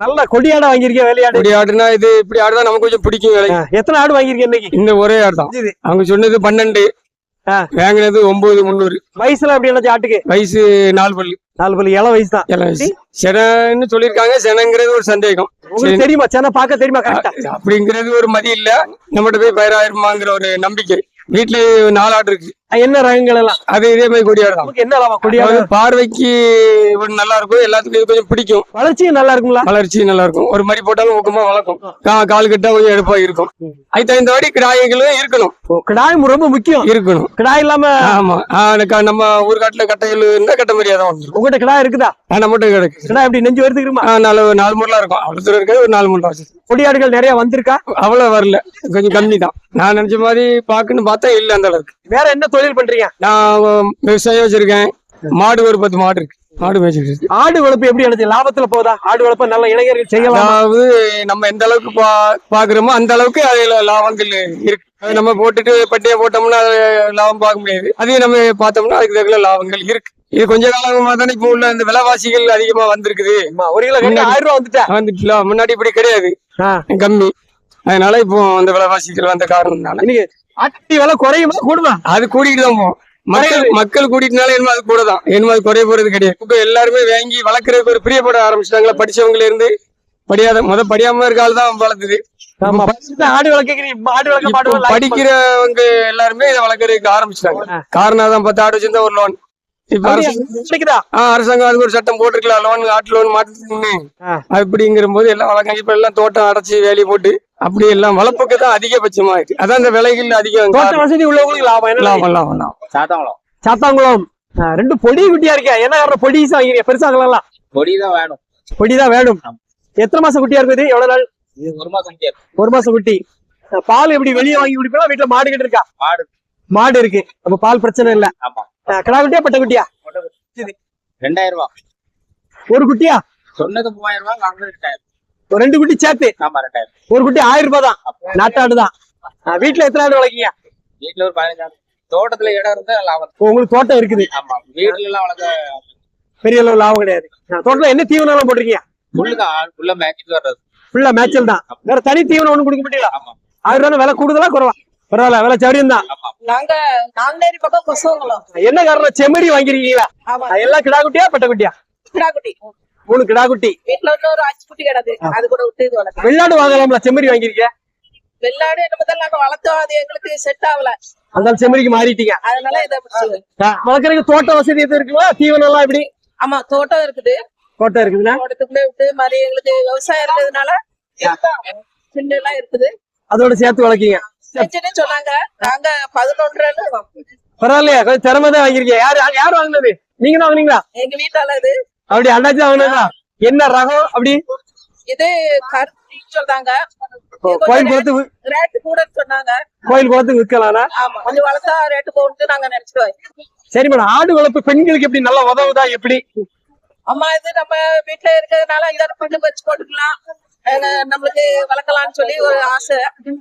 நல்ல கொடியாடை வாங்கியிருக்கேன் வேலையாடு. இப்படி ஆடுனா இது இப்படி ஆடுதான் நமக்கு கொஞ்சம் பிடிக்கும் வேலை எத்தனை ஆடு வாங்கியிருக்கேன் இன்னைக்கு? இந்த ஒரே ஆடு தான். அவங்க சொன்னது பன்னெண்டு. வாங்கினது ஒன்பது முந்நூறு. வயசுல அப்படி என்ன ஆட்டுக்கு? வயசு நாலு பல்லு. நாலு பல்லு இள வயசு தான். எல்லாம் வயசு. செனன்னு சொல்லியிருக்காங்க செனங்கிறது ஒரு சந்தேகம். தெரியுமா? சேன பார்க்க தெரியுமா? அப்படிங்கிறது ஒரு மதி இல்ல. நம்மகிட்ட போய் பயிராயிருமாங்கிற ஒரு நம்பிக்கை. வீட்டுல நாலு ஆடு இருக்கு. என்ன ரகங்கள் எல்லாம்? அது இதே மாதிரி கொடியாடு தான். என்ன லாபம் கொடியாடு? பார்வைக்கு நல்லா இருக்கும் எல்லாத்துக்கும் கொஞ்சம் பிடிக்கும். வளர்ச்சியும் நல்லா இருக்குங்களா? வளர்ச்சி நல்லா இருக்கும் ஒரு மாதிரி போட்டாலும் ஊக்கமா வளர்க்கும். கால் கட்டா கொஞ்சம் எடுப்பா இருக்கும். அதுக்கு தகுந்த வாடி கிடாய்களும் இருக்கணும். ஓ, கிடாய் ரொம்ப முக்கியம். இருக்கணும். கிடாய் இல்லாம ஆமா. நம்ம ஊர்காட்டுல கட்டைகள் இருந்தா கட்ட மாதிரியா தான் வந்துடும் உங்ககிட்ட கிடாய் இருக்குதா? நம்மகிட்ட கிடைக்கு கிடாய் எப்படி நெஞ்சு வருதுக்குமா நாலு நாலு முறைலாம் இருக்கும். அவ்வளவு தூரம் இருக்காது ஒரு நாலு முறை கொடியாடுகள் நிறைய வந்திருக்கா? அவ்வளவு வரல. கொஞ்சம் கம்மி தான் நான் நினைச்ச மாதிரி பாக்குன்னு பார்த்தா இல்ல அந்த அளவுக்கு. வேற என்ன தொழில் பண்றீங்க? நான் விவசாயம் வச்சிருக்கேன். மாடு ஒரு பத்து மாடு இருக்கு. மாடு மேய்ச்சிட்டு. ஆடு வளர்ப்பு எப்படி எனக்கு லாபத்துல போதா ஆடு வளர்ப்பு நல்ல இளைஞர்கள் செய்யலாம்? அதாவது நம்ம எந்த அளவுக்கு பா பாக்குறோமோ அந்த அளவுக்கு அதுல லாபங்கள் இருக்கு. அது நம்ம போட்டுட்டு பட்டியை போட்டோம்னா அது லாபம் பார்க்க முடியாது. அதையும் நம்ம பார்த்தோம்னா அதுக்கு தகுந்த லாபங்கள் இருக்கு. இது கொஞ்ச காலமா தானே இப்போ உள்ள இந்த விலைவாசிகள் அதிகமா வந்திருக்குது. ஒரு கிலோ ஆயிரம் ரூபாய் வந்துட்டா. வந்துட்டுல முன்னாடி இப்படி கிடையாது. கம்மி. அதனால இப்போ அந்த விலைவாசிகள் வந்த காரணம்னால. ஆட்டி விலை குறையுமா? கூடுமா? அது கூட்டிட்டு தான் போகும் மக்கள் மக்கள் கூட்டிட்டுனால என்ன அது கூட தான். என்ன அது குறைய போறது கிடையாது. இப்போ எல்லாருமே வாங்கி வளர்க்கறதுக்கு ஒரு பிரியப்பட ஆரம்பிச்சிட்டாங்களா படிச்சவங்கல இருந்து. படியாத முத படியாம இருக்கால் தான் வளர்த்துது. படிக்கிறவங்க எல்லாருமே இதை வளர்க்கறதுக்கு ஆரம்பிச்சிட்டாங்க. காரணம் தான் பத்து ஆடு வச்சிருந்தா ஒரு லோன் அரசாங்கம் அதுக்கு ஒரு சட்டம் போட்டிருக்கலாம் லோன் ஆட்டு லோன் மாட்டுன்னு ஆ. அப்படிங்கிற போது எல்லாம் வளர்க்க இப்ப எல்லாம் தோட்டம் அடைச்சி வேலி போட்டு அப்படி எல்லாம் வளர்ப்புக்கு தான் அதிகபட்சமா இருக்கு அதான் இந்த விலைகள் அதிகம். தோட்ட வசதி உள்ளவங்களுக்கு லாபம். என்ன லாபம் லாபம் லாபம். சாத்தாங்குளம். ரெண்டு பொடி குட்டியா இருக்கா. என்ன காரணம்? பொடிசா வாங்கிறீங்க பெருசாகலாம் பொடி தான் வேணும். பொடி தான் வேணும். எத்தனை மாசம் குட்டியா இருக்குது? எவ்வளவு நாள்? இது ஒரு மாசம் கேர் ஒரு மாசம் குட்டி. பால் எப்படி வெளியே வாங்கி குடிப்பா வீட்டுல மாடு கிட்ட இருக்கா? மாடு. மாடு இருக்கு. அப்ப பால் பிரச்சனை இல்ல. ஆமா. கிடா குட்டியா பட்ட குட்டியா ரெண்டாயிரம் ரூபாய் ஒரு குட்டியா? சொன்னது மூவாயிரம் ரூபாய் வாங்குறது ரெண்டாயிரம். ஒரு ரெண்டு குட்டி சேர்த்து? ஆமா ரெண்டாயிரம். ஒரு குட்டி ஆயிரம் ரூபாய் தான் நாட்டாடு தான் வீட்டுல எத்தனை ஆடு வளர்க்கீங்க? வீட்டுல ஒரு பதினஞ்சாயிரம் தோட்டத்துல இடம் இருந்தா லாபம். உங்களுக்கு தோட்டம் இருக்குது. ஆமா வீட்டுல எல்லாம் வளர்க்க பெரிய அளவு லாபம் கிடையாது. தோட்டத்துல என்ன தீவனம் எல்லாம் போட்டிருக்கீங்க? புல்லுதான் புல்ல மேய்ச்சிட்டு வர்றது. ஃபுல்லா மேய்ச்சல் தான் வேற தனி தீவனம் ஒண்ணும் கொடுக்க மாட்டீங்களா? ஆமா. ஆயிரம் ரூபாய் விலை கூடுதலா குறவா? பரவாயில்ல விலை சௌரியம் தான் நாங்க நாங்குநேரி பக்கம் கொசுவங்குளம். என்ன காரணம்? செம்மறி வாங்கிருக்கீங்களா எல்லாம் கிடா குட்டியா பெட்ட குட்டியா கிடாக்குட்டி மூணு கிடா குட்டி வீட்டுல இன்னொரு அஞ்சு குட்டி கிடக்கு. அது கூட விட்டு வெள்ளாடு வாங்கலாம்ல செம்மறி வாங்கிருக்க வெள்ளாடு என்ன முதல்ல நாங்க வளர்த்தோம். அது எங்களுக்கு செட் ஆகல. அந்த செம்மறிக்கு மாறிட்டீங்க. அதனால இதை வளர்க்கறதுக்கு தோட்ட வசதி எதுவும் இருக்குங்களா தீவனம் எல்லாம் எப்படி? ஆமா தோட்டம் இருக்குது. தோட்டம் இருக்குதுன்னா? தோட்டத்துக்குள்ளே விட்டு மாதிரி எங்களுக்கு விவசாயம் இருக்கிறதுனால சின்ன எல்லாம் இருக்குது. அதோட சேர்த்து வளர்க்கீங்க. சொன்னாங்க. நாங்க பதினொன்று பரவாயில்லையா கொஞ்சம் திறமை தான் வாங்கிருக்கீங்க யாரு யார் வாங்கினது? நீங்க தான் வாங்குனீங்களா? எங்க வீட்டால இது அப்படி அண்ணாச்சி வாங்கினதா? என்ன ரகம்? அப்படி? இது சொல்றாங்க. கோயில் குளத்து ரேட்டு கூட சொன்னாங்க. கோயில் குளத்துக்கு விற்கலாம்னா? ஆமா கொஞ்சம் வளர்த்தா ரேட்டு போட்டு நாங்க நினைச்சிட்டோம் சரி மேடம் ஆடு வளர்ப்பு பெண்களுக்கு எப்படி நல்லா உதவுதா எப்படி? அம்மா இது நம்ம வீட்டுல இருக்கிறதுனால இதை பண்ணு வச்சு போட்டுக்கலாம். நம்மளுக்கு வளர்க்கலாம்னு சொல்லி ஒரு ஆசை.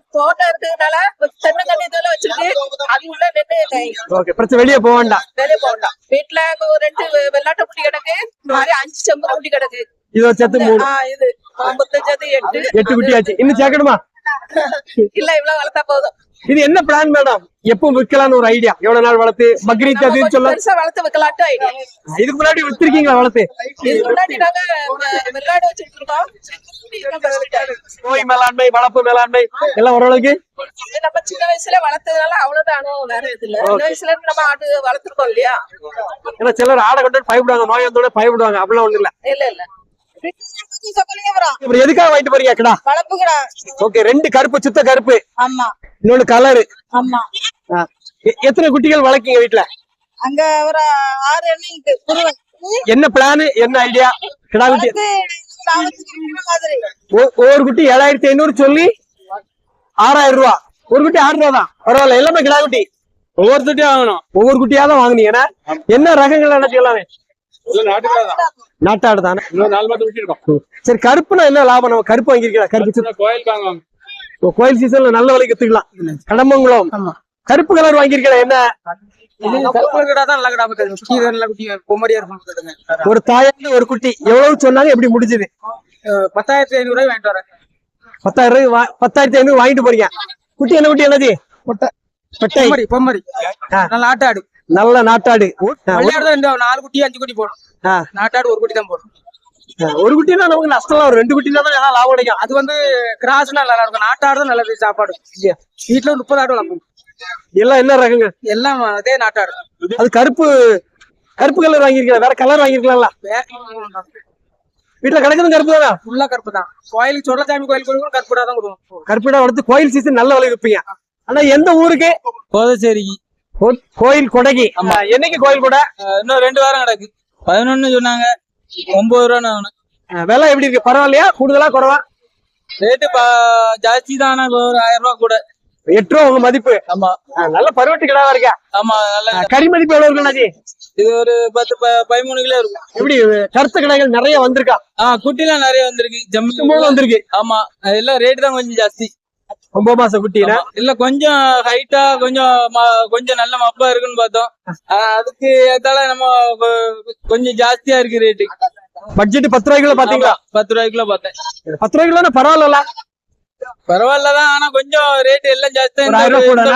தோட்டம் இருக்கிறதுனால தென்னங்கண்ணி இதெல்லாம் வச்சிருக்கு. அது உள்ள நின்று பிரச்சனை வெளியே போக வேண்டாம். வெளியே போகலாம் வீட்டுல அங்க ஒரு ரெண்டு வெள்ளாட்டு குட்டி கிடக்கு. இந்த மாதிரி அஞ்சு செம்பு குட்டி கிடக்கு. இதோ சேர்த்து மூணு. ஆஹ் இது. ஐம்பத்தஞ்சாவது எட்டு. எட்டு குட்டி ஆச்சு இன்னும் சேர்க்கணுமா? இல்ல இவ்வளவு வளர்த்தா போதும். இது என்ன பிளான் மேடம் எப்போ விற்கலாம்னு ஒரு ஐடியா எவ்வளவு நாள் வளர்த்து? பக்ரீத் கொஞ்சம் சொல்ல வளர்த்து வைக்கலான்ட்டு ஐடியா இதுக்கு முன்னாடி வித்திருக்கீங்களா வளர்த்து? இதுக்கு முன்னாடி நாங்க வெள்ளாடு நோய் மேலாண்மை வளர்ப்பு மேலாண்மை எல்லாம் ஓரளவுக்கு? நம்ம சின்ன வயசுல வளர்த்ததுனால அவ்வளவுதானோ. வேற இது இல்ல. சின்ன வயசுல இருந்து நம்ம ஆடு வளர்த்துருக்கோம் இல்லையா? ஏன்னா சிலர் ஆடை கொண்டு பயப்படுவாங்க நோய் வந்தோட பயப்படுவாங்க. அப்படிலாம் ஒண்ணு இல்ல. இல்ல இல்ல. அப்புறம் எதுக்காக வாங்கிட்டு போறீங்க? கடா வளர்ப்புக்கிறா ஓகே ரெண்டு கருப்பு சுத்த கருப்பு. ஆமா. இன்னொன்னு கலரு ஆமா. எத்தனை குட்டிகள் வளர்க்கீங்க வீட்டுல அங்க ஒரு ஆறு எண்ணெய்க்கு குருவன் என்ன பிளான் என்ன ஐடியா கிடா குட்டி. ஒவ்வொரு குட்டி ஏழாயிரத்தி ஐநூறு சொல்லி ஆறாயிரம் ரூபா. ஒரு குட்டி ஆறு ரூபா தான். பரவாயில்ல எல்லாமே கிடா குட்டி. ஒவ்வொருத்தையும் வாங்கணும். ஒவ்வொரு குட்டியா தான் என்ன? ரகங்கள் நினைச்சுக்கலாமே நாட்டாடு தானே? சரி கருப்புனா என்ன லாபம் நம்ம கருப்பு வாங்கிருக்கலாம் கருப்பு கோயில் கோயில் சீசன்ல நல்ல விலைக்கு வித்துக்கலாம். கடம்பங்குளம் கருப்பு கலர் வாங்கிருக்கலாம் என்ன. ஒரு தாயாண்டு ஒரு குட்டி. எவ்வளவு சொன்னாங்க எப்படி முடிஞ்சது? பத்தாயிரத்தி ஐநூறு ரூபாய் வாங்கிட்டு வரேன். பத்தாயிரம் ரூபாய் வா- பத்தாயிரத்தி ஐநூறு வாங்கிட்டு போறீங்க. குட்டி என்ன குட்டி என்னது? பெட்டை. பொம்மரி பொம்மரி. நல்ல ஆட்டாடு நல்ல நாட்டாடு. நாலு குட்டி அஞ்சு குட்டி போடும். நாட்டாடு ஒரு குட்டி தான் போடும். ஒரு குட்டினா நமக்கு நஷ்டம் வரும். ரெண்டு குட்டினா தான் ஏதாவது லாபம் கிடைக்கும். அது வந்து கிராஸ்னா நல்லா இருக்கும். நாட்டாடு தான் நல்லது சாப்பாடு. வீட்டுல ஒரு முப்பது ஆடு வளர்ப்போம். எல்லாம் என்ன ரகங்க? எல்லாம் அதே நாட்டாடு. அது கருப்பு கருப்பு கலர் வாங்கிருக்கலாம் வேற கலர் வாங்கிருக்கலாம்ல வீட்டுல கிடக்குது கருப்பு தானே? ஃபுல்லா கருப்பு தான். கோயிலுக்கு சொல்லசாமி கோயிலுக்கு கொடுக்கும் கருப்புடா தான் கொடுக்கும் கருப்பிடா வளர்த்து கோயில் சீசன் நல்ல விலை விற்பீங்க ஆனா எந்த ஊருக்கு? கோதச்சேரிக்கு. கோயில் கொடைக்கு ஆ, என்னைக்கு கோயில் கொடை? இன்னும் ரெண்டு வாரம் கிடக்கு. பதினொன்னு சொன்னாங்க. ஒன்பது ரூபா விலை எப்படி இருக்கு? பரவாயில்லையா? கூடுதலா குறவா? ரேட்டு ஜாஸ்தி தான் ஒரு ஆயிரம் ரூபா கூட. எட்டு ரூபா உங்க மதிப்பு. ஆமா. நல்ல பருவட்டு கிடாவா இருக்கா? ஆமா நல்ல கறி மதிப்பு எவ்வளவு இருக்கு அண்ணாச்சி? இது ஒரு பத்து பதிமூணு கிலோ இருக்கும். எப்படி கருத்த கடைகள் நிறைய வந்திருக்கா? ஆ குட்டிலாம் நிறைய வந்திருக்கு. ஜம்மு வந்திருக்கு. ஆமா எல்லாம் ரேட் தான் கொஞ்சம் ஜாஸ்தி. ஒன்பது மாசம் குட்டினா ஆமா. இல்ல கொஞ்சம் ஹைட்டா கொஞ்சம் கொஞ்சம் நல்ல மப்பா இருக்குன்னு பார்த்தோம். அதுக்கு ஏத்தால நம்ம கொஞ்சம் ஜாஸ்தியா இருக்கு ரேட்டு பட்ஜெட் பத்து ரூபாய்க்குள்ள பாத்தீங்களா? பத்து ரூபாய்க்குள்ள பார்த்தேன். பத்து ரூபாய்க்குள்ள பரவாயில்ல பரவாயில்லதான் ஆனா கொஞ்சம் ரேட் எல்லாம்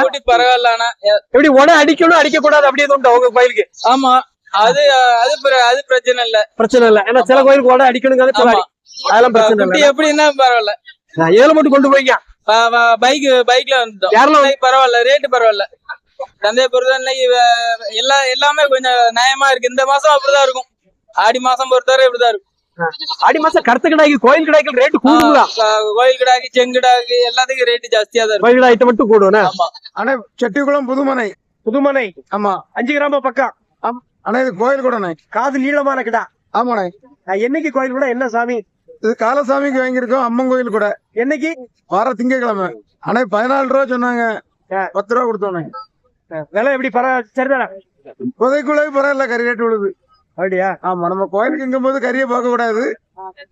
குட்டி பரவாயில்ல ஆனா எப்படி உடனே அடிக்கணும் அடிக்க கூடாது அப்படியே உண்டா உங்க கோயிலுக்கு? ஆமா. அது அது அது பிரச்சனை இல்ல. பிரச்சனை இல்ல. ஏன்னா சில கோயிலுக்கு உடனே அடிக்கணுங்கிறது அதெல்லாம் பிரச்சனை இல்ல. எப்படின்னா பரவாயில்ல. ஏழு மட்டும் கொண்டு போய்க்க. பைக் பைக்ல வந்துட்டோம். பரவாயில்ல ரேட்டு பரவாயில்ல. சந்தையை பொறுத்த எல்லா எல்லாமே கொஞ்சம் நியாயமா இருக்கு. இந்த மாசம் அப்படிதான் இருக்கும். ஆடி மாசம் பொறுத்தவரை இப்படிதான் இருக்கும். ஆடி மாசம் கருத்து கடாய்க்கு கோயில் கடாய்க்கு ரேட் கூடுதலா ஆ, கோயில் கிடாக்கு செங்குடாக்கு எல்லாத்துக்கும் ரேட்டு ஜாஸ்தியா தான் கோயில் ஐட்டம் மட்டும் கூடும் ஆமா. அண்ணே செட்டிக்குளம் புதுமனை. புதுமனை. ஆமா. அஞ்சு கிராம பக்கம் அண்ணா இது கோயில் கூடண்ணே. காது நீளமான கிடா. ஆமாண்ணே. நான் என்னைக்கு கோயில் கூட என்ன சாமி? இது காலசாமிக்கு வாங்கியிருக்கோம் அம்மன் கோயில் கூட. என்னைக்கு? வர திங்கக்கிழமை அண்ணே பதினாலு ரூபா சொன்னாங்க. பத்து ரூபா கொடுத்தோண்ணே விலை எப்படி? பரவ சரிதானா? புதைக்குள்ளே பரவாயில்ல கறி ரேட்டு விழுது. அப்படியா? ஆமா நம்ம கோயிலுக்கு போது கறியை பார்க்க கூடாது.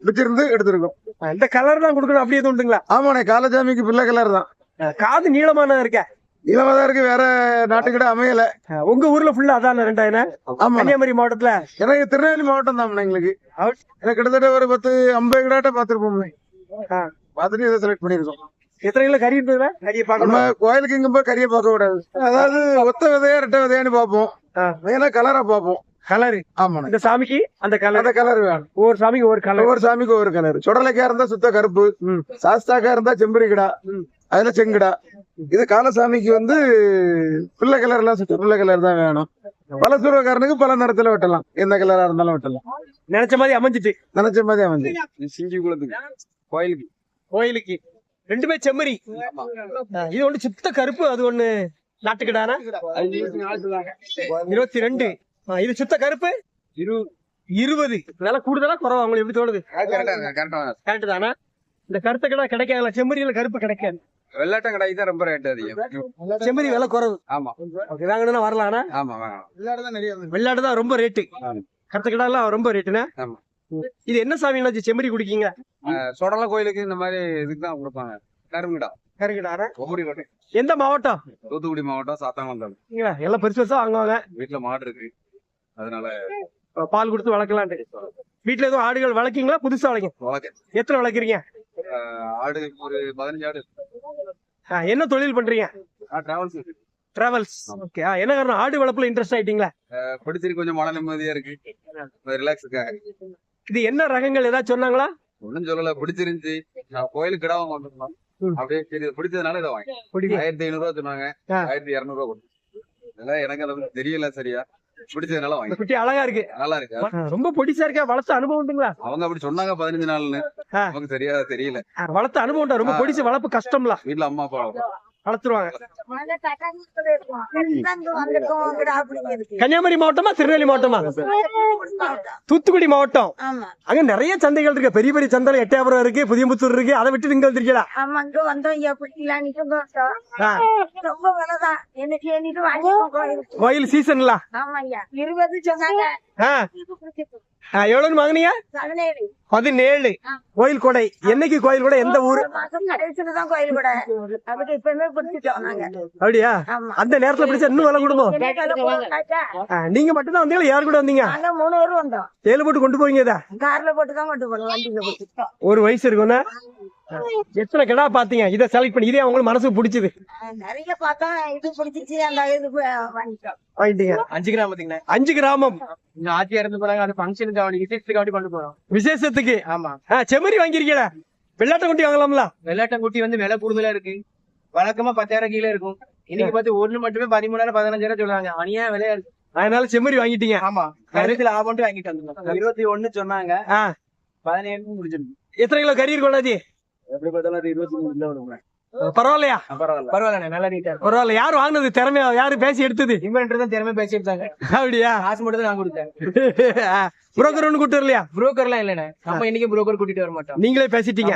பிடிச்சிருந்து எடுத்திருக்கோம். இந்த கலர் தான் கொடுக்கணும் அப்படியே எதுவும் உண்டுங்களா? ஆமாண்ணே காலசாமிக்கு பிள்ளை கலர் தான். காது நீளமான இருக்க. இருக்கு வேற நாட்டுக்கிட்ட அமையல. உங்க ஊர்ல ஃபுல்லா அதான் ரெண்டாயிரம் ஆமா கன்னியாகுமரி மாவட்டத்துல? எனக்கு திருநெல்வேலி மாவட்டம் தான் எங்களுக்கு. எனக்கு கிட்டத்தட்ட ஒரு பத்து ஐம்பது கிடாட்ட பார்த்துருப்போம் ஆ. பார்த்துட்டு இதை செலக்ட் பண்ணியிருக்கோம். எத்தனை கிலோ கறி கறியை பார்க்கணும்? கோயிலுக்கு இங்க போய் கறியை பார்க்க கூடாது. அதாவது ஒத்த விதையா ரெட்ட விதையான்னு பார்ப்போம். மெயினா கலரா பார்ப்போம். கலரு ஆமாண்ணே. இந்த சாமிக்கு அந்த கலர் அந்த கலர் வேணும். ஒவ்வொரு சாமிக்கு ஒவ்வொரு கலர் ஒவ்வொரு சாமிக்கு ஒவ்வொரு கலர் சுடலைக்கா இருந்தா சுத்த கருப்பு. சாஸ்தாக்கா இருந்தா செம்பரி கிடா அதுல செங்குடா. இது காலசாமிக்கு வந்து பிள்ளை கலர் எல்லாம் சுத்த பிள்ளை கலர் தான் வேணும். பல சூரக்காரனுக்கு பல நிறத்துல வெட்டலாம். எந்த கலரா இருந்தாலும் வெட்டலாம். நினைச்ச மாதிரி அமைஞ்சிட்டு. நினைச்ச மாதிரி வந்து சிங்கி குளத்துக்கு. கோயிலுக்கு. கோயிலுக்கு. ரெண்டுமே செம்மறி. இது ஒண்ணு சுத்த கருப்பு அது ஒண்ணு நாட்டுக்கிடானா? இருபத்தி ரெண்டு இது சுத்த கருப்பு? இருபது. விலை கூடுதலா குறவா உங்களுக்கு எப்படி தோணுது? கரெக்ட் தானா? இந்த கருத்த கடை கிடைக்காதுல செம்மறியில கருப்பு கிடைக்காது. வெள்ளாட்டம் கடைக்கு தான் ரொம்ப ரேட் அதிகம். செம்மறி விலை குறவு. ஆமா. ஓகே வாங்கணும்னா வரலாம்னா ஆமா வாங்கலாம் விளையாடுதான் நிறைய வந்து வெள்ளாடு தான் ரொம்ப ரேட்டு கருத்த கடை எல்லாம் ரொம்ப ரேட்டுனா ஆமா. இது என்ன சாமி செம்மறி குடிக்கீங்க? சொடல கோயிலுக்கு இந்த மாதிரி இதுக்கு தான் கொடுப்பாங்க. கருங்குடா. கோட்டை. எந்த மாவட்டம்? தூத்துக்குடி மாவட்டம் சாத்தாங்குளம் இங்க எல்லாம் பெருசு பெருசா வாங்குவாங்க. வீட்டுல மாடு இருக்கு. அதனால பால் கொடுத்து வளர்க்கலான்ட்டு. வீட்டுல எதுவும் ஆடுகள் வளர்க்கீங்களா? புதுசா வளர்க்க எத்தனை வளர்க்குறீங்க? ஆடு ஒரு பதினஞ்சு ஆடு என்ன தொழில் பண்றீங்க? டிராவல்ஸ் டிராவல்ஸ் ஓகே என்ன காரணம்? ஆடு வளர்ப்புல இன்ட்ரெஸ்ட் ஆயிட்டீங்களா? பிடிச்சிருக்கு கொஞ்சம் மன நிம்மதியா இருக்கு. ரிலாக்ஸுக்காக இது என்ன ரகங்கள்? ஏதாச்சும் சொன்னாங்களா? ஒன்றும் சொல்லல. பிடிச்சிருந்துச்சு. நான் கோயிலுக்கு கிடாவும் வந்துருந்தோம். அப்படியே சரி பிடிச்சதுனால இதை வாங்கி. ஆயிரத்தி ஐநூறு ரூபா சொன்னாங்க. ஆயிரத்தி இரநூறுவா கொடுத்து எனக்கு அதை தெரியல சரியா. பிடிச்சதுனால வாங்கி குட்டி அழகா இருக்கு. நல்லா இருக்கு. ரொம்ப பொடிசா இருக்கா வளர்த்த அனுபவம் உண்டுங்களா? அவங்க அப்படி சொன்னாங்க பதினஞ்சு நாள்னு. நமக்கு சரியா தெரியல. வளர்த்த அனுபவம் ரொம்ப. பொடிச்சு வளர்ப்பு கஷ்டம்ல வீட்டுல அம்மா அப்பா வளர்த்துருவாங்க கன்னியாகுமரி மாவட்டமா திருநெல்வேலி மாவட்டமா. தூத்துக்குடி மாவட்டம். அங்க நிறைய சந்தைகள் இருக்கு. பெரிய பெரிய சந்தை எட்டயபுரம் இருக்கு புதியம்புத்தூர் இருக்கு. அதை விட்டு இங்க வந்திருக்கீங்களா? ஆமா இங்க வந்தோம். கோயில் சீசன்ல? இருபது சொன்னாங்க. எவ்வளவுன்னு வாங்குனீங்க? பதினேழு. பதினேழு. கோயில் கொடை என்னைக்கு கோயில் கொடை எந்த ஊரு? கோயில் கூட அப்படியா அந்த நேரத்துல பிடிச்சா இன்னும் விலை? ஆ, நீங்க மட்டும் தான் வந்தீங்களா? யார் கூட வந்தீங்க? மூணு பேரும் வந்தோம். ஏழு போட்டு கொண்டு போவீங்க கார்ல போட்டு தான் கொண்டு போனோம். ஒரு வயசு இருக்கும்னா எத்தனை கிடா பாத்தீங்க இதை செலக்ட் பண்ணி இதே உங்களுக்கு மனசுக்கு பிடிச்சது. நிறைய பார்த்தா இது பிடிச்சிச்சு அந்த இது வாங்கிட்டீங்க. அஞ்சு கிராம் பாத்தீங்கன்னா அஞ்சு கிராமம். இங்க ஆட்சி இறந்து போறாங்க அது ஃபங்க்ஷனுக்கு அவனுக்கு விசேஷத்துக்கு கொண்டு போறோம். விசேஷத்துக்கு? ஆமா. செம்மறி வாங்கிருக்கீங்களா வெள்ளாட்டை குட்டி வாங்கலாம்ல? வெள்ளாட்டங்குட்டி வந்து விலை கூடுதலா இருக்கு. வழக்கமா பத்தாயிரம் கீழே இருக்கும். இன்னைக்கு பார்த்து ஒண்ணு மட்டுமே பதிமூணாயிரம் பதினஞ்சாயிரம் சொல்றாங்க. அணியா விலையா இருக்கு அதனால செம்மறி வாங்கிட்டீங்க. ஆமா. கருத்துல ஆபன்ட்டு வாங்கிட்டு வந்தோம் இருபத்தி ஒண்ணு சொன்னாங்க. பதினேழு முடிச்சிருக்கு எத்தனை கிலோ கறி இருக்கும் அண்ணாச்சி? எப்படி பார்த்தாலும் இருபத்தி மூணு கிலோ பரவாயில்லையா? பரவாயில்ல. பரவாயில்ல நல்லா நீட்டா பரவாயில்ல யார் வாங்கினது திறமையா? யாரு பேசி எடுத்தது? இவன்ட்டு தான் திறமை பேசி எடுத்தாங்க. அப்படியா? காசு மட்டும் தான் நான் கொடுத்தேன். புரோக்கர் ஒண்ணு கூட்டு வரலையா? புரோக்கர் எல்லாம் இல்லண்ணே. நம்ம இன்னைக்கு புரோக்கர் கூட்டிட்டு வர மாட்டோம். நீங்களே பேசிட்டீங்க.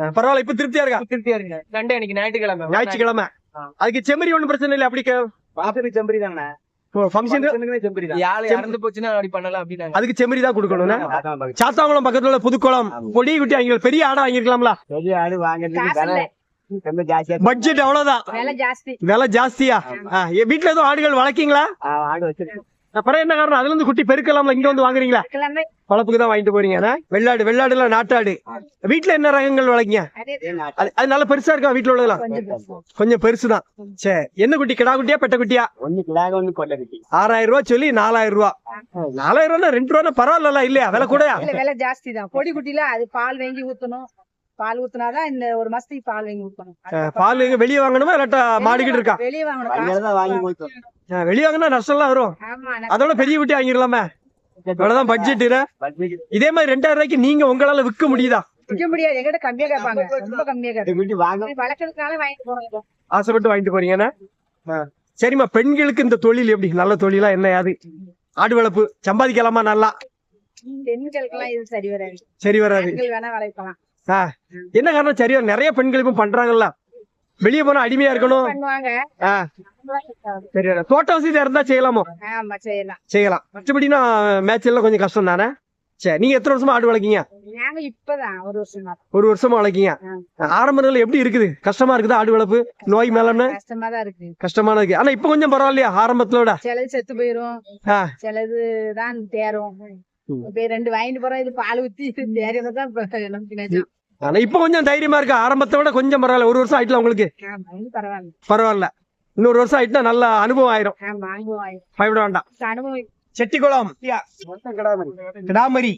ஆ, பரவாயில்ல இப்ப திருப்தியா இருக்கா? திருப்தியா இருங்க சண்டே இன்னைக்கு ஞாயிற்றுக்கிழமை. ஞாயிற்றுக்கிழமை. அதுக்கு செம்மறி ஒண்ணும் பிரச்சனை இல்லை அப்படி பாப்பரி செம்பரி தானே. அதுக்கு செம்மறி தான் கொடுக்கணும்னா சாத்தாங்குளம் பக்கத்துல உள்ள புதுக்குளம் பொடி குட்டி வாங்கி பெரிய ஆடை வாங்கிருக்கலாம்ல பெரிய ஆடு வாங்குறதுக்கு காசு இல்ல. ரொம்ப ஜாஸ்தியா பட்ஜெட் அவ்வளவுதான் விலை ஜாஸ்தி. விலை ஜாஸ்தியா? வீட்டுல எதுவும் ஆடுகள் வளர்க்கீங்களா? ஆடு வச்சிருக்கேன் அப்புறம் என்ன காரணம்? அதுல இருந்து குட்டி பெருக்கலாம்ல இங்க வந்து வாங்குறீங்களா? வளர்ப்புக்கு தான் வாங்கிட்டு போறீங்க? வெள்ளாடு வெள்ளாடு இல்ல நாட்டாடு. வீட்டுல என்ன ரகங்கள் வளர்க்கீங்க? அதே நல்ல பெருசா இருக்கா வீட்டுல உள்ளதெல்லாம்? கொஞ்சம் பெருசு. கொஞ்சம் பெருசுதான். சரி என்ன குட்டி? கிடா குட்டியா பெட்ட குட்டியா? ஆறாயிரம் ரூபாய் சொல்லி நாலாயிரம் ரூபாய். நாலாயிரம் ரூபா ரெண்டு ரூபா பரவாயில்ல இல்லையா? விலை கூடயா? இல்ல விலை ஜாஸ்தி தான் பொடி குட்டில அது பால் வாங்கி ஊத்தணும். பால் ஊத்துனாதான் இந்த ஒரு மாசத்துக்கு பால் வாங்கி ஊத்தணும். பால் எங்க வெளியே வாங்கணுமா? இல்லாட்டா மாடுகிட்டு இருக்கா? வெளியே வாங்கணும். வாங்கி ஆ, வெளியே வாங்கினா நஷ்டம் எல்லாம் வரும். ஆமா அதோட பெரிய குட்டி வாங்கிடலாமே. அவ்வளவுதான் பட்ஜெட் இதே மாதிரி ரெண்டாயிரம் ரூபாய்க்கு நீங்க உங்களால விற்க முடியுதா? விற்க முடியாது. எங்கிட்ட கம்மியா கேட்பாங்க. ரொம்ப கம்மியா கேட்பாங்க. வாங்க வளர்க்கறதுனால வாங்கிட்டு போனோம் ஆசைப்பட்டு வாங்கிட்டு போறீங்கன்னா. சரிம்மா பெண்களுக்கு இந்த தொழில் எப்படி? நல்ல தொழிலா என்ன யாது? ஆடு வளர்ப்பு சம்பாதிக்கலாமா நல்லா? இது சரி வராது. சரி வராது. பெண்கள் வேணா வளர்க்கலாம். ஆ. என்ன காரணம்? சரியா நிறைய பெண்கள் இப்ப பண்றாங்கல்ல. வெளியே போனா அடிமையா இருக்கணும். பண்ணுவாங்க. ஆ. சரி தோட்ட வசதி இருந்தா செய்யலாமோ? செய்யலாம். மற்றபடினா மேட்ச் எல்லாம் கொஞ்சம் கஷ்டம் தானே? சரி நீங்க எத்தனை வருஷமா ஆடு வளர்க்கீங்க? ஒரு வருஷம். தான் ஒரு வருஷமா வளர்க்கீங்க. ஆரம்ப நிலையில எப்படி இருக்குது? கஷ்டமா இருக்குதா ஆடு வளர்ப்பு? நோய் மேலன்னு கஷ்டமா தான் இருக்கு. கஷ்டமா இருக்கு. ஆனா இப்ப கொஞ்சம் பரவாயில்லையா ஆரம்பத்துல விட? சிலது செத்து போயிரும். சிலது தான் தேரும். ரெண்டு வாங்கிட்டு போறோம் இது பால் ஊத்தி இது தேரியதை தான் இப்ப. ஆனா கொஞ்சம் தைரியமா இருக்கு ஆரம்பத்தை விட கொஞ்சம் பரவாயில்ல ஒரு வருஷம் ஆயிட்டுல உங்களுக்கு பரவாயில்ல பரவாயில்ல இன்னொரு வருஷம் ஆயிட்டுனா நல்ல அனுபவம் ஆயிரும். பயப்பட வேண்டாம் அனுபவம் செட்டிக்குளம் கிடாமரி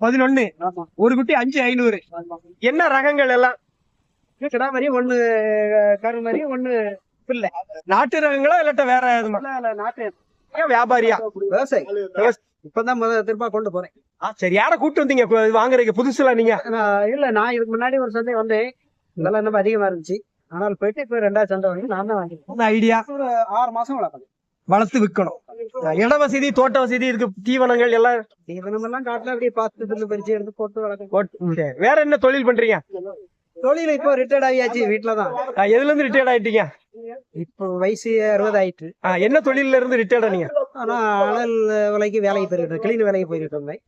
பதினொன்னு ஒரு குட்டி அஞ்சு ஐநூறு என்ன ரகங்கள் எல்லாம் கிடாமரி ஒண்ணு கருமரி ஒண்ணு நாட்டு ரகங்களா இல்லாட்ட வேற நாட்டு வியாபாரியா? விவசாயி. இப்பதான் முதல்ல திரும்ப கொண்டு போறேன். ஆ, சரி யார கூட்டு வந்தீங்க? கு- இது வாங்குறதுக்கு புதுசுல நீங்க? இல்ல நான் இதுக்கு முன்னாடி ஒரு சந்தை வந்தேன். இதெல்லாம் ரொம்ப அதிகமா இருந்துச்சு. ஆனால் போயிட்டு இப்ப ரெண்டாவது சந்தை வந்து நான் தான் வாங்கிட்டேன் ஐடியா ஒரு ஆறு மாசம் வளர்ப்பேன். வளர்த்து விற்கணும். இட வசதி தோட்ட வசதி இதுக்கு தீவனங்கள் எல்லாம். தீவனமெல்லாம் காட்டுல அப்படியே பார்த்து புல்லு பறிச்சு எடுத்து போட்டு வளர்க்க. வேற என்ன தொழில் பண்றீங்க? தொழில இப்போ ரிட்டையர்ட் ஆகியாச்சு வீட்டுல தான். ஆ, எதுல இருந்து ரிட்டையர்ட் ஆயிட்டீங்க? இப்போ வயசு அறுபது ஆயிட்டு ஆ, என்ன தொழில்ல இருந்து ரிட்டையர்ட் நீங்க? ஆனா அனல் விலைக்கு வேலைக்கு போயிருக்கேன். கிளீன் வேலைக்கு போயிட்டு இருந்தேன்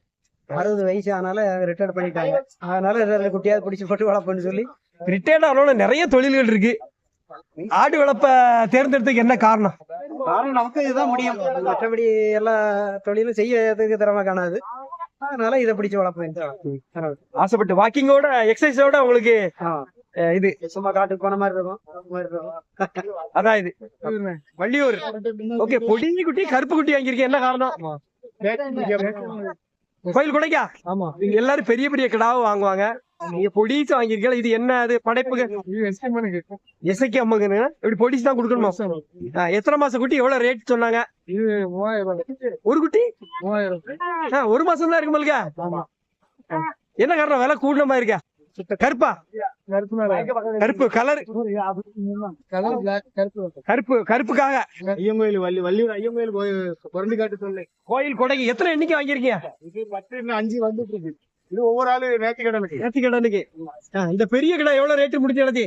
அறுபது வயசு ஆனால ரிட்டையர்ட் பண்ணிட்டாங்க. அதனால குட்டியாவது பிடிச்சி போட்டு வளர்ப்பேன்னு சொல்லி. ரிட்டையர்ட் ஆனோட நிறைய தொழில்கள் இருக்கு. ஆடு வளர்ப்ப தேர்ந்தெடுத்ததுக்கு என்ன காரணம்? காரணம் நமக்கு இதுதான் முடியும். மற்றபடி எல்லா தொழிலும் செய்யறதுக்கு திறமை காணாது. அதனால இதை பிடிச்சு வளர்ப்பேன். ஆசைப்பட்டு வாக்கிங்கோட எக்ஸசைஸோட உங்களுக்கு இது சும்மா காட்டுக்கு போன மாதிரி இருக்கும். அதான் இது. வள்ளியூர். ஓகே பொடி குட்டி கருப்பு குட்டி வாங்கியிருக்கேன். என்ன காரணம்? கோயில் கொடைக்கா? ஆமா. எல்லாரும் பெரிய பெரிய கிடாவை வாங்குவாங்க. நீங்க பொடிசு வாங்கியிருக்கீங்க இது என்ன அது? படைப்புக்கு இசைக்கு அம்மகுன்னு இப்படி பொடிசு தான் கொடுக்கணுமா? எத்தனை மாசம் குட்டி? எவ்வளவு ரேட் சொன்னாங்க? ஒரு குட்டி? ஆ, ஒரு மாசம் தான் இருக்குமல்க என்ன காரணம்? விலை கூடமா இருக்க? கருப்பா? கருப்பு கலர் கருப்பு கருப்புக்காக. ஐயங்கோயில் வள்ளி வள்ளியூர் ஐயங்கோயில் குரண்டி காட்டு சொல்லு கோயில் கொடைக்கு எத்தனை எண்ணிக்கை வாங்கியிருக்கீங்க? இது பத்து அஞ்சு வந்துட்டு இருக்கு இது ஒவ்வொரு ஆளு நேர்த்தி கடனுக்கு. நேர்த்தி கடனுக்கு. இந்த பெரிய கடை எவ்வளவு ரேட்டு முடிஞ்சு நடத்தி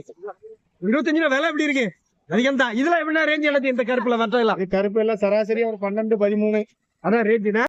இருபத்தஞ்சு ரூபா விலை எப்படி இருக்கு? அதிகம் தான் இதுல எப்படின்னா ரேஞ்ச் எல்லாத்தையும் இந்த கருப்புல மற்றதெல்லாம் கருப்பு எல்லாம் சராசரியா ஒரு பன்னெண்டு பதிமூணு. அதான் ரேஞ்சுனா